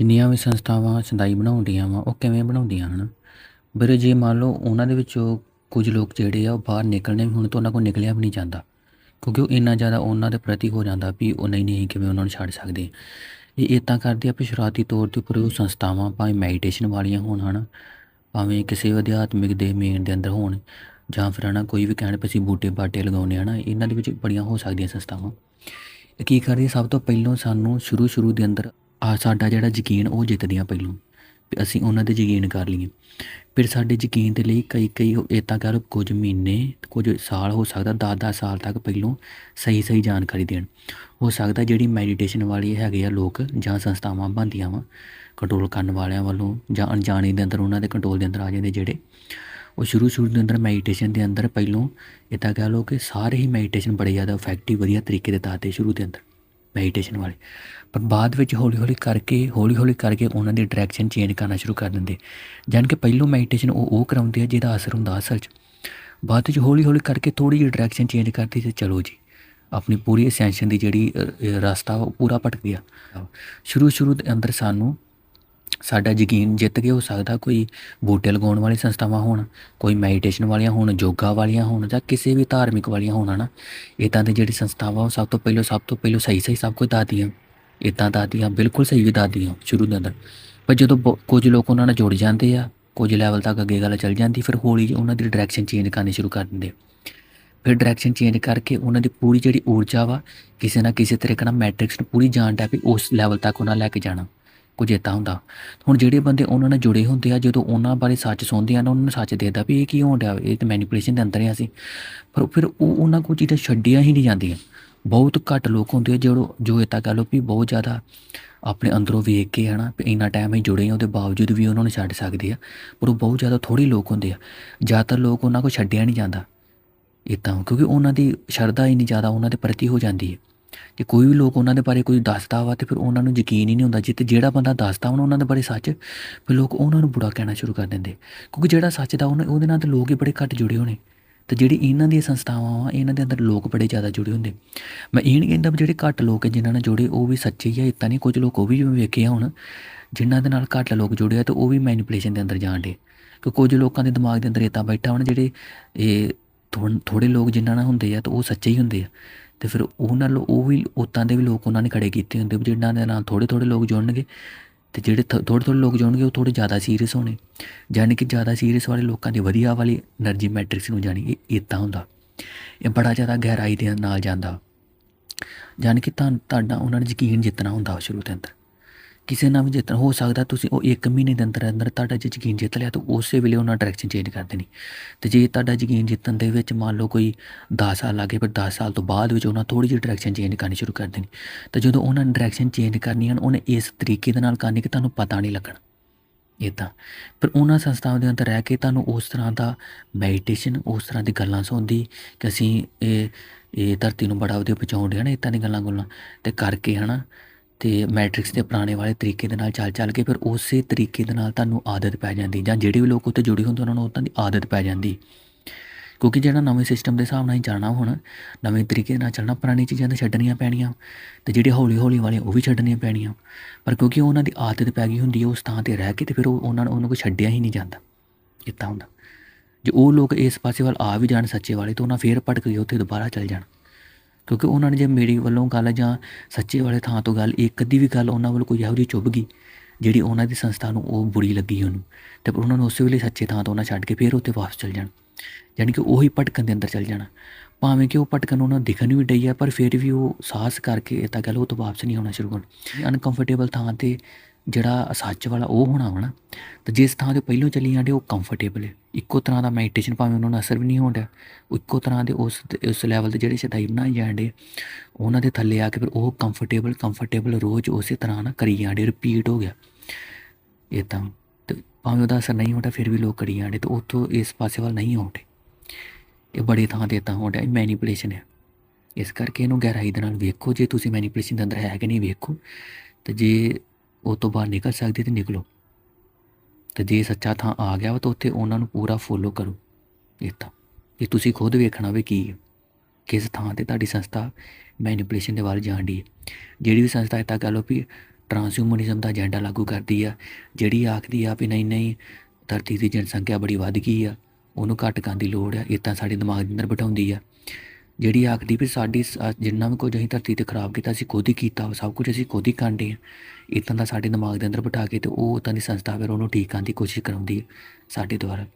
ਜਿੰਨੀਆਂ ਵੀ ਸੰਸਥਾਵਾਂ ਸੰਦਾਈ ਬਣਾਉਂਦੀਆਂ ਵਾ, ਉਹ ਕਿਵੇਂ ਬਣਾਉਂਦੀਆਂ ਹਨ? ਵੀਰੇ, ਜੇ ਮੰਨ ਲਓ ਉਹਨਾਂ ਦੇ ਵਿੱਚੋਂ ਕੁਝ ਲੋਕ ਜਿਹੜੇ ਆ, ਉਹ ਬਾਹਰ ਨਿਕਲਣੇ ਵੀ ਹੁਣ ਤਾਂ ਉਹਨਾਂ ਕੋਲ ਨਿਕਲਿਆ ਵੀ ਨਹੀਂ ਜਾਂਦਾ। ਕਿਉਂਕਿ ਉਹ ਇੰਨਾ ਜ਼ਿਆਦਾ ਉਹਨਾਂ ਦੇ ਪ੍ਰਤੀ ਹੋ ਜਾਂਦਾ ਵੀ ਉਹ ਨਹੀਂ ਨਹੀਂ ਕਿਵੇਂ ਉਹਨਾਂ ਨੂੰ ਛੱਡ ਸਕਦੇ। ਇਹ ਇੱਦਾਂ ਕਰਦੇ ਆ ਵੀ ਸ਼ੁਰੂਆਤੀ ਤੌਰ ਤੇ ਉੱਪਰ ਉਹ ਸੰਸਥਾਵਾਂ ਭਾਵੇਂ ਮੈਡੀਟੇਸ਼ਨ ਵਾਲੀਆਂ ਹੋਣ ਹਨ, ਭਾਵੇਂ ਕਿਸੇ ਅਧਿਆਤਮਿਕ ਦੇ ਮੇਨ ਦੇ ਅੰਦਰ ਹੋਣ, ਜਾਂ ਫਿਰ ਹਨਾ ਕੋਈ ਵੀ ਕਹਿਣ ਪਏ ਅਸੀਂ ਬੂਟੇ ਬਾਟੇ ਲਗਾਉਣੇ ਹਨਾ, ਇਹਨਾਂ ਦੇ ਵਿੱਚ ਬੜੀਆਂ ਹੋ ਸਕਦੀਆਂ ਸੰਸਥਾਵਾਂ। ਇਹ ਕੀ ਕਰਦੀ ਸਭ ਤੋਂ ਪਹਿਲਾਂ ਸਾਨੂੰ ਸ਼ੁਰੂ ਸ਼ੁਰੂ ਦੇ ਅੰਦਰ ਆ ਸਾਡਾ ਜਿਹੜਾ ਯਕੀਨ ਉਹ ਜਿੱਤਦੀਆਂ ਪਹਿਲੋਂ, ਵੀ ਅਸੀਂ ਉਹਨਾਂ ਤੇ ਯਕੀਨ ਕਰ ਲਈਏ। ਫਿਰ ਸਾਡੇ ਯਕੀਨ ਦੇ ਲਈ ਕਈ ਕਈ ਇਦਾਂ ਕਹਿ ਲਓ ਕੁਝ ਮਹੀਨੇ, ਕੁਝ ਸਾਲ ਹੋ ਸਕਦਾ 10-10 ਸਾਲ ਤੱਕ ਪਹਿਲੋਂ ਸਹੀ ਸਹੀ ਜਾਣਕਾਰੀ ਦੇਣ। ਹੋ ਸਕਦਾ ਜਿਹੜੀ ਮੈਡੀਟੇਸ਼ਨ ਵਾਲੀ ਹੈਗੇ ਆ ਲੋਕ ਜਾਂ ਸੰਸਥਾਵਾਂ ਬਣਦੀਆਂ ਵਾ ਕੰਟਰੋਲ ਕਰਨ ਵਾਲਿਆਂ ਵੱਲੋਂ ਜਾਂ ਅਣਜਾਣੇ ਦੇ ਅੰਦਰ, ਉਹਨਾਂ ਦੇ ਕੰਟਰੋਲ ਦੇ ਅੰਦਰ ਆ ਜਾਂਦੇ ਜਿਹੜੇ, ਉਹ ਸ਼ੁਰੂ ਸ਼ੁਰੂ ਦੇ ਅੰਦਰ ਮੈਡੀਟੇਸ਼ਨ ਦੇ ਅੰਦਰ ਪਹਿਲੋਂ ਇਦਾਂ ਕਹਿ ਲਓ ਕਿ ਸਾਰੇ ਹੀ ਮੈਡੀਟੇਸ਼ਨ ਬੜੇ ਜ਼ਿਆਦਾ ਇਫੈਕਟਿਵ ਵਧੀਆ ਤਰੀਕੇ ਦੇ ਦੱਸਦੇ ਸ਼ੁਰੂ ਦੇ ਅੰਦਰ। ਮੈਡੀਟੇਸ਼ਨ ਵਾਲੇ। ਪਰ ਬਾਅਦ ਵਿੱਚ ਹੌਲੀ ਹੌਲੀ ਕਰਕੇ ਹੌਲੀ ਹੌਲੀ ਕਰਕੇ ਉਹਨਾਂ ਦੀ ਡਾਇਰੈਕਸ਼ਨ ਚੇਂਜ ਕਰਨਾ ਸ਼ੁਰੂ ਕਰ ਦਿੰਦੇ। ਜਾਨ ਕਿ ਪਹਿਲੋਂ ਮੈਡੀਟੇਸ਼ਨ ਉਹ ਉਹ ਕਰਾਉਂਦੇ ਆ ਜਿਹਦਾ ਅਸਰ ਹੁੰਦਾ ਅਸਲ 'ਚ। ਬਾਅਦ ਵਿੱਚ ਹੌਲੀ ਹੌਲੀ ਕਰਕੇ ਥੋੜੀ ਜਿਹੀ ਡਾਇਰੈਕਸ਼ਨ ਚੇਂਜ ਕਰਦੀ ਤੇ ਚਲੋ ਜੀ। ਆਪਣੀ ਪੂਰੀ ਅਸੈਂਸ਼ਨ ਦੀ ਜਿਹੜੀ ਰਸਤਾ ਉਹ ਪੂਰਾ ਭਟਕ ਗਿਆ। ਸ਼ੁਰੂ ਸ਼ੁਰੂ ਦੇ ਅੰਦਰ ਸਾਨੂੰ ਸਾਡਾ ਯਕੀਨ ਜਿੱਤ ਕੇ ਹੋ ਸਕਦਾ ਕੋਈ ਬੂਟੇ ਲਗਾਉਣ ਵਾਲੀ ਸੰਸਥਾਵਾਂ ਹੋਣ, ਕੋਈ ਮੈਡੀਟੇਸ਼ਨ ਵਾਲੀਆਂ ਹੋਣ, ਯੋਗਾ ਵਾਲੀਆਂ ਹੋਣ ਜਾਂ ਕਿਸੇ ਵੀ ਧਾਰਮਿਕ ਵਾਲੀਆਂ ਹੋਣ ਨਾ ਇਦਾਂ ਦੀ ਜਿਹੜੀ ਸੰਸਥਾਵਾਂ ਉਹ ਸਭ ਤੋਂ ਪਹਿਲਾਂ, ਸਭ ਤੋਂ ਪਹਿਲਾਂ ਸਹੀ ਸਹੀ ਸਭ ਕੁਝ ਦੱਸਦੀਆਂ। ਇਦਾਂ ਦੱਸਦੀਆਂ, ਬਿਲਕੁਲ ਸਹੀ ਵੀ ਦੱਸਦੀਆਂ ਸ਼ੁਰੂ ਦੇ ਅੰਦਰ। ਪਰ ਜਦੋਂ ਬਹੁ- ਕੁਝ ਲੋਕ ਉਹਨਾਂ ਨਾਲ ਜੁੜ ਜਾਂਦੇ ਆ, ਕੁਝ ਲੈਵਲ ਤੱਕ ਅੱਗੇ ਗੱਲ ਚੱਲ ਜਾਂਦੀ, ਫਿਰ ਹੌਲੀ ਜਿਹੀ ਉਹਨਾਂ ਦੀ ਡਾਇਰੈਕਸ਼ਨ ਚੇਂਜ ਕਰਨੀ ਸ਼ੁਰੂ ਕਰ ਦਿੰਦੇ ਫਿਰ ਡਾਇਰੈਕਸ਼ਨ ਚੇਂਜ ਕਰਕੇ ਉਹਨਾਂ ਦੀ ਪੂਰੀ ਜਿਹੜੀ ਊਰਜਾ ਵਾ, ਕਿਸੇ ਨਾ ਕਿਸੇ ਤਰੀਕੇ ਨਾਲ ਮੈਟ੍ਰਿਕਸ ਨੂੰ ਪੂਰੀ ਜਾਣ ਦਾ ਵੀ ਉਸ ਲੈਵਲ ਤੱਕ ਉਹਨਾਂ ਲੈ ਕੇ ਜਾਣਾ। ਕੁਝ ਇੱਦਾਂ ਹੁੰਦਾ। ਹੁਣ ਜਿਹੜੇ ਬੰਦੇ ਉਹਨਾਂ ਨਾਲ ਜੁੜੇ ਹੁੰਦੇ ਆ, ਜਦੋਂ ਉਹਨਾਂ ਬਾਰੇ ਸੱਚ ਸੁਣਦੇ ਆ ਨਾ, ਉਹਨਾਂ ਨੂੰ ਸੱਚ ਦੇਦਾ ਵੀ ਇਹ ਕੀ ਹੋਣ ਡਿਆ ਇਹ ਤਾਂ ਮੈਨੀਪੂਲੇਸ਼ਨ ਦੇ ਅੰਦਰ ਆ ਅਸੀਂ। ਪਰ ਫਿਰ ਉਹ ਉਹਨਾਂ ਕੋਲ ਚੀਜ਼ਾਂ ਛੱਡੀਆਂ ਹੀ ਨਹੀਂ ਜਾਂਦੀਆਂ। ਬਹੁਤ ਘੱਟ ਲੋਕ ਹੁੰਦੇ ਆ ਜੋ ਜੋ ਇੱਦਾਂ ਕਹਿ ਲਓ ਵੀ ਬਹੁਤ ਜ਼ਿਆਦਾ ਆਪਣੇ ਅੰਦਰੋਂ ਵੇਖ ਕੇ ਹਨਾ, ਵੀ ਇੰਨਾ ਟਾਈਮ ਹੀ ਜੁੜੇ ਆ, ਉਹਦੇ ਬਾਵਜੂਦ ਵੀ ਉਹਨਾਂ ਨੂੰ ਛੱਡ ਸਕਦੇ ਆ। ਪਰ ਉਹ ਬਹੁਤ ਜ਼ਿਆਦਾ ਥੋੜੀ ਲੋਕ ਹੁੰਦੇ ਆ। ਜ਼ਿਆਦਾਤਰ ਲੋਕ ਉਹਨਾਂ ਕੋਲ ਛੱਡਿਆ ਨਹੀਂ ਜਾਂਦਾ। ਇੱਦਾਂ ਕਿਉਂਕਿ ਉਹਨਾਂ ਦੀ ਸ਼ਰਧਾ ਇੰਨੀ ਜ਼ਿਆਦਾ ਉਹਨਾਂ ਦੇ ਪ੍ਰਤੀ ਹੋ ਜਾਂਦੀ ਹੈ ਜੇ ਕੋਈ ਵੀ ਲੋਕ ਉਹਨਾਂ ਦੇ ਬਾਰੇ ਕੋਈ ਦੱਸਦਾ ਵਾ ਤੇ ਫਿਰ ਉਹਨਾਂ ਨੂੰ ਯਕੀਨ ਹੀ ਨਹੀਂ ਹੁੰਦਾ। ਜਿੱਤੇ ਜਿਹੜਾ ਬੰਦਾ ਦੱਸਦਾ ਉਹਨਾਂ ਉਹਨਾਂ ਦੇ ਬਾਰੇ ਸੱਚ, ਫਿਰ ਲੋਕ ਉਹਨਾਂ ਨੂੰ ਬੁਰਾ ਕਹਿਣਾ ਸ਼ੁਰੂ ਕਰ ਦਿੰਦੇ। ਕਿਉਂਕਿ ਜਿਹੜਾ ਸੱਚ ਦਾ ਉਹਨਾਂ ਉਹਦੇ ਨਾਲ ਤਾਂ ਲੋਕ ਹੀ ਬੜੇ ਘੱਟ ਜੁੜੇ ਹੋਣੇ। ਤੇ ਜਿਹੜੀ ਇਹਨਾਂ ਦੀਆਂ ਸੰਸਥਾਵਾਂ ਵਾ, ਇਹਨਾਂ ਦੇ ਅੰਦਰ ਲੋਕ ਬੜੇ ਜ਼ਿਆਦਾ ਜੁੜੇ ਹੁੰਦੇ। ਮੈਂ ਇਹ ਨਹੀਂ ਕਹਿੰਦਾ ਵੀ ਜਿਹੜੇ ਘੱਟ ਲੋਕ ਹੈ ਜਿਨ੍ਹਾਂ ਨਾਲ ਜੁੜੇ, ਉਹ ਵੀ ਸੱਚੇ ਹੀ ਆ ਇਤਾਂ ਨਹੀਂ ਕੁਝ ਲੋਕ ਉਹ ਵੀ ਜਿਵੇਂ ਵੇਖੇ ਆ ਹੁਣ, ਜਿਨ੍ਹਾਂ ਦੇ ਨਾਲ ਘੱਟ ਲੋਕ ਜੁੜੇ ਆ ਤੇ ਉਹ ਵੀ ਮੈਨੀਪੂਲੇਸ਼ਨ ਦੇ ਅੰਦਰ ਜਾਣ ਡੇ ਕਿ ਕੁਝ ਲੋਕਾਂ ਦੇ ਦਿਮਾਗ ਦੇ ਅੰਦਰ ਇਤਾਂ ਬੈਠਾ ਹੋਣ ਜਿਹੜੇ ਇਹ ਥੋੜੇ ਲੋਕ ਜਿਨ੍ਹਾਂ ਨਾਲ ਹੁੰਦੇ ਆ ਤਾਂ ਉਹ ਸੱਚੇ ਹੀ ਹੁੰਦੇ ਆ। ਤੇ ਫਿਰ ਉਹ ਨਾਲ ਉਹ ਵੀ ਉਤਾਂ ਦੇ ਵੀ ਲੋਕ ਉਹਨਾਂ ਨੇ ਖੜੇ ਕੀਤੇ ਹੁੰਦੇ ਜਿਨ੍ਹਾਂ ਦੇ ਨਾਲ ਥੋੜੇ ਥੋੜੇ ਲੋਕ ਜੁੜਨਗੇ ਤੇ ਜਿਹੜੇ ਥੋੜੇ ਥੋੜੇ ਲੋਕ ਜੁੜਨਗੇ ਉਹ ਥੋੜੇ ਜ਼ਿਆਦਾ ਸੀਰੀਅਸ ਹੋਣੇ। ਜਾਨੀ ਕਿ ਜ਼ਿਆਦਾ ਸੀਰੀਅਸ ਵਾਲੇ ਲੋਕਾਂ ਦੀ ਵਧੀਆ ਵਾਲੀ એનર્ਜੀ ਮੈਟ੍ਰਿਕਸ ਨੂੰ ਜਾਣੀ ਇਦਾਂ ਹੁੰਦਾ। ਇਹ ਬੜਾ ਜ਼ਿਆਦਾ ਗਹਿਰਾਈ ਦੇ ਨਾਲ ਜਾਂਦਾ। ਜਾਨੀ ਕਿ ਤੁਹਾਨੂੰ ਤੁਹਾਡਾ ਉਹਨਾਂ ਨੇ ਯਕੀਨ ਜਿੱਤਣਾ ਹੁੰਦਾ ਸ਼ੁਰੂ ਤੋਂ ਅੰਦਰ। ਕਿਸੇ ਨਾਲ ਵੀ ਜਿੱਤਣਾ, ਹੋ ਸਕਦਾ ਤੁਸੀਂ ਉਹ 1 ਮਹੀਨੇ ਦੇ ਅੰਦਰ ਅੰਦਰ ਤੁਹਾਡਾ ਜੇ ਯਕੀਨ ਜਿੱਤ ਲਿਆ ਤਾਂ ਉਸੇ ਵੇਲੇ ਉਹਨਾਂ ਡਾਇਰੈਕਸ਼ਨ ਚੇਂਜ ਕਰ ਦੇਣੀ। ਤੇ ਜੇ ਤੁਹਾਡਾ ਯਕੀਨ ਜਿੱਤਣ ਦੇ ਵਿੱਚ ਮੰਨ ਲਓ ਕੋਈ 10 ਸਾਲ ਲੱਗੇ ਪਰ 10 ਸਾਲ ਤੋਂ ਬਾਅਦ ਵਿੱਚ ਉਹਨਾਂ ਥੋੜੀ ਜਿਹੀ ਡਾਇਰੈਕਸ਼ਨ ਚੇਂਜ ਕਰਨੀ ਸ਼ੁਰੂ ਕਰ ਦੇਣੀ। ਤੇ ਜਦੋਂ ਉਹਨਾਂ ਨੇ ਡਾਇਰੈਕਸ਼ਨ ਚੇਂਜ ਕਰਨੀ ਹਨ ਉਹਨੇ ਇਸ ਤਰੀਕੇ ਦੇ ਨਾਲ ਕਰਨੀ ਕਿ ਤੁਹਾਨੂੰ ਪਤਾ ਨਹੀਂ ਲੱਗਣਾ। ਇਦਾਂ ਪਰ ਉਹਨਾਂ ਸੰਸਥਾਵਾਂ ਦੇ ਅੰਦਰ ਰਹਿ ਕੇ ਤੁਹਾਨੂੰ ਉਸ ਤਰ੍ਹਾਂ ਦਾ ਮੈਡੀਟੇਸ਼ਨ ਉਸ ਤਰ੍ਹਾਂ ਦੀ ਗੱਲਾਂ ਸੁਣਦੀ ਕਿ ਅਸੀਂ ਇਹ ਇਹ ਧਰਤੀ ਨੂੰ ਬੜਾ ਵਧੀਆ ਪਹੁੰਚਾਉਂਦੇ ਹਨ ਇਦਾਂ ਦੀ ਗੱਲਾਂ ਗੁੱਲਾਂ ਤੇ ਕਰਕੇ ਹਨਾ ਤੇ ਮੈਟ੍ਰਿਕਸ ਦੇ ਪੁਰਾਣੇ ਵਾਲੇ ਤਰੀਕੇ ਦੇ ਨਾਲ ਚੱਲ ਚੱਲ ਕੇ ਫਿਰ ਉਸੇ ਤਰੀਕੇ ਦੇ ਨਾਲ ਤੁਹਾਨੂੰ ਆਦਤ ਪੈ ਜਾਂਦੀ ਜਾਂ ਜਿਹੜੇ ਵੀ ਲੋਕ ਉੱਤੇ ਜੁੜੇ ਹੁੰਦੇ ਉਹਨਾਂ ਨੂੰ ਉਦਾਂ ਦੀ ਆਦਤ ਪੈ ਜਾਂਦੀ। ਕਿਉਂਕਿ ਜਿਹੜਾ ਨਵੇਂ ਸਿਸਟਮ ਦੇ ਹਿਸਾਬ ਨਾਲ ਹੀ ਚੱਲਣਾ ਹੁਣ, ਨਵੇਂ ਤਰੀਕੇ ਨਾਲ ਚੱਲਣਾ ਪੁਰਾਣੀ ਚੀਜ਼ਾਂ ਤਾਂ ਛੱਡਣੀਆਂ ਪੈਣੀਆਂ, ਤੇ ਜਿਹੜੇ ਹੌਲੀ ਹੌਲੀ ਵਾਲੇ ਉਹ ਵੀ ਛੱਡਣੀਆਂ ਪੈਣੀਆਂ। ਪਰ ਕਿਉਂਕਿ ਉਹਨਾਂ ਦੀ ਆਦਤ ਪੈ ਗਈ ਹੁੰਦੀ ਹੈ ਉਸ ਥਾਂ ਤੇ ਰਹਿ ਕੇ ਤੇ ਫਿਰ ਉਹ ਉਹਨਾਂ ਨੂੰ ਉਹਨੂੰ ਕੋਈ ਛੱਡਿਆ ਹੀ ਨਹੀਂ ਜਾਂਦਾ। ਇੱਦਾਂ ਹੁੰਦਾ। ਜੇ ਉਹ ਲੋਕ ਇਸ ਪਾਸੇ ਵੱਲ ਆ ਵੀ ਜਾਣ ਸੱਚੇ ਵਾਲੇ, ਤਾਂ ਉਹਨਾਂ ਫੇਰ ਭਟਕ ਕੇ ਉੱਥੇ ਦੁਬਾਰਾ ਚੱਲ ਜਾਣ। ਕਿਉਂਕਿ ਉਹਨਾਂ ਨੇ ਜੇ ਮੇਰੀ ਵੱਲੋਂ ਗੱਲ ਜਾਂ ਸੱਚੇ ਵਾਲੇ ਥਾਂ ਤੋਂ ਗੱਲ, ਇੱਕ ਅੱਧੀ ਵੀ ਗੱਲ ਉਹਨਾਂ ਵੱਲ ਕੋਈ ਇਹੋ ਜਿਹੀ ਚੁੱਭ ਗਈ, ਜਿਹੜੀ ਉਹਨਾਂ ਦੀ ਸੰਸਥਾ ਨੂੰ ਉਹ ਬੁਰੀ ਲੱਗੀ ਉਹਨੂੰ, ਤੇ ਪਰ ਉਹਨਾਂ ਨੂੰ ਉਸੇ ਵੇਲੇ ਸੱਚੇ ਥਾਂ ਤੋਂ ਉਹਨਾਂ ਛੱਡ ਕੇ ਫੇਰ ਉੱਥੇ ਵਾਪਸ ਚੱਲ ਜਾਣ। ਯਾਨੀ ਕਿ ਉਹੀ ਭਟਕਣ ਦੇ ਅੰਦਰ ਚੱਲ ਜਾਣਾ। ਭਾਵੇਂ ਕਿ ਉਹ ਭਟਕਣ ਉਹਨਾਂ ਦਿਖਣ ਵੀ ਡਈ ਆ, ਪਰ ਫਿਰ ਵੀ ਉਹ ਸਾਹਸ ਕਰਕੇ ਇਹ ਤਾਂ ਗੱਲ ਉਹ ਤੋਂ ਵਾਪਸ ਨਹੀਂ ਆਉਣਾ ਸ਼ੁਰੂ ਕਰਨ ਅਨਕੰਫਰਟੇਬਲ ਥਾਂ ਤੇ ਜਿਹੜਾ ਸੱਚ ਵਾਲਾ ਉਹ ਹੋਣਾ ਵਾ ਨਾ, ਤੇ ਜਿਸ ਥਾਂ ਤੇ ਪਹਿਲੋਂ ਚੱਲੀ ਜਾਂਦੇ ਉਹ ਕੰਫਰਟੇਬਲ ਹੈ। ਇੱਕੋ ਤਰ੍ਹਾਂ ਦਾ ਮੈਡੀਟੇਸ਼ਨ ਭਾਵੇਂ ਉਹਨਾਂ ਨੂੰ ਅਸਰ ਵੀ ਨਹੀਂ ਹੋਣ ਡਿਆ। ਇੱਕੋ ਤਰ੍ਹਾਂ ਦੇ ਉਸ ਉਸ ਲੈਵਲ ਤੇ ਜਿਹੜੇ ਸ਼ਦਾਈ ਬਣਾਈ ਜਾਂਦੇ ਉਹਨਾਂ ਦੇ ਥੱਲੇ ਆ ਕੇ ਫਿਰ ਉਹ ਕੰਫਰਟੇਬਲ ਕੰਫਰਟੇਬਲ ਰੋਜ਼ ਉਸੇ ਤਰ੍ਹਾਂ ਨਾ ਕਰੀ ਜਾਂਦੇ ਰਿਪੀਟ ਹੋ ਗਿਆ। ਇਹ ਤਾਂ ਭਾਵੇਂ ਉਹਦਾ ਅਸਰ ਨਹੀਂ ਹੁੰਦਾ ਫਿਰ ਵੀ ਲੋਕ ਕਰੀ ਜਾਂਦੇ ਤਾਂ ਉੱਥੋਂ ਇਸ ਪਾਸੇ ਵੱਲ ਨਹੀਂ ਆਉਂਦੇ ਇਹ ਬੜੇ ਥਾਂ ਤੇ ਤਾਂ ਹੁੰਦਾ ਇਹ ਮੈਨੀਪੂਲੇਸ਼ਨ ਹੈ। ਇਸ ਕਰਕੇ ਇਹਨੂੰ ਗਹਿਰਾਈ ਦੇ ਨਾਲ ਵੇਖੋ, ਜੇ ਤੁਸੀਂ ਮੈਨੀਪੂਲੇਸ਼ਨ ਦੇ ਅੰਦਰ ਹੈ ਕਿ ਨਹੀਂ ਵੇਖੋ, ਤੇ ਜੇ ਉਹ ਤੋਂ ਬਾਹਰ ਨਿਕਲ ਸਕਦੇ ਤੇ ਨਿਕਲੋ। ਤੇ ਜੇ ਸੱਚਾ ਥਾਂ ਆ ਗਿਆ ਵਾ ਤਾਂ ਉੱਥੇ ਉਹਨਾਂ ਨੂੰ ਪੂਰਾ ਫੋਲੋ ਕਰੋ। ਇਹ ਤਾਂ ਇਹ ਤੁਸੀਂ ਖੁਦ ਵੇਖਣਾ ਵੀ ਕੀ ਹੈ ਕਿਸ ਥਾਂ ਤੇ ਤੁਹਾਡੀ ਸੰਸਥਾ ਮੈਨੀਪੂਲੇਸ਼ਨ ਦੇ ਵੱਲ ਜਾਣਦੀ ਹੈ ਜਿਹੜੀ ਵੀ ਸੰਸਥਾ ਇਹ ਤਾਂ ਕਹ ਲਓ ਵੀ ਟਰਾਂਸਹਿਊਮਨਿਜ਼ਮ ਦਾ ਏਜੰਡਾ ਲਾਗੂ ਕਰਦੀ ਆ, ਜਿਹੜੀ ਆਖਦੀ ਆ ਵੀ ਨਹੀਂ ਨਹੀਂ, ਧਰਤੀ ਦੀ ਜਨਸੰਖਿਆ ਬੜੀ ਵੱਧ ਗਈ ਆ, ਉਹਨੂੰ ਘੱਟ ਕਰਨ ਦੀ ਲੋੜ ਆ ਇਹ ਤਾਂ ਸਾਡੇ ਦਿਮਾਗ ਦੇ ਅੰਦਰ ਬਿਠਾਉਂਦੀ ਆ। ਜਿਹੜੀ ਆਖਦੀ ਵੀ ਸਾਡੀ ਸ- ਜਿੰਨਾ ਵੀ ਕੁਝ ਅਸੀਂ ਧਰਤੀ ਤੇ ਖਰਾਬ ਕੀਤਾ, ਅਸੀਂ ਖੁਦ ਹੀ ਕੀਤਾ ਸਭ ਕੁਝ ਅਸੀਂ ਖੁਦ ਹੀ ਕਾਂਡੇ ਆ। ਇਤਾਂ ਦਾ ਸਾਡੇ ਦਿਮਾਗ ਦੇ ਅੰਦਰ ਬਿਠਾ ਕੇ ਤੇ ਉਹ ਤਾਂ ਦੀ ਸੰਸਥਾ ਫਿਰ ਉਹਨੂੰ ਠੀਕ ਕਰਨ ਦੀ ਕੋਸ਼ਿਸ਼ ਕਰਾਉਂਦੀ ਹੈ ਸਾਡੇ ਦੁਆਰਾ।